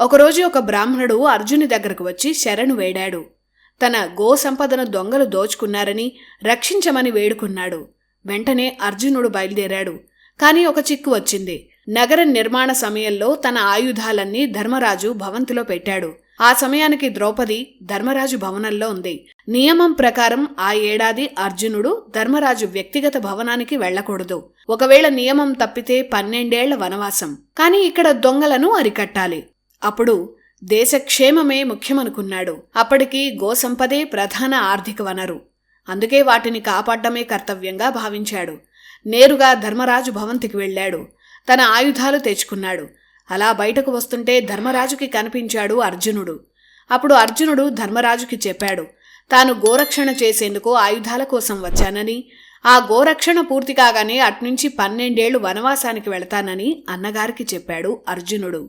ఒకరోజు ఒక బ్రాహ్మణుడు అర్జుని దగ్గరకు వచ్చి శరణు వేడాడు. తన గో సంపదను దొంగలు దోచుకున్నారని రక్షించమని వేడుకున్నాడు. వెంటనే అర్జునుడు బయలుదేరాడు. కానీ ఒక చిక్కు వచ్చింది. నగర నిర్మాణ సమయంలో తన ఆయుధాలన్నీ ధర్మరాజు భవంతిలో పెట్టాడు. ఆ సమయానికి ద్రౌపది ధర్మరాజు భవనంలో ఉంది. నియమం ప్రకారం ఆ ఏడాది అర్జునుడు ధర్మరాజు వ్యక్తిగత భవనానికి వెళ్ళకూడదు. ఒకవేళ నియమం తప్పితే పన్నెండేళ్ళ వనవాసం. కానీ ఇక్కడ దొంగలను అరికట్టాలి. అప్పుడు దేశక్షేమమే ముఖ్యమనుకున్నాడు. అప్పటికి గోసంపదే ప్రధాన ఆర్థిక వనరు. అందుకే వాటిని కాపాడమే కర్తవ్యంగా భావించాడు. నేరుగా ధర్మరాజు భవంతికి వెళ్ళాడు. తన ఆయుధాలు తెచ్చుకున్నాడు. అలా బయటకు వస్తుంటే ధర్మరాజుకి కనిపించాడు అర్జునుడు. అప్పుడు అర్జునుడు ధర్మరాజుకి చెప్పాడు తాను గోరక్షణ చేసేందుకు ఆయుధాల కోసం వచ్చానని ఆ గోరక్షణ పూర్తి కాగానే అట్నుంచి పన్నెండేళ్ళు వనవాసానికి వెళతానని అన్నగారికి చెప్పాడు అర్జునుడు.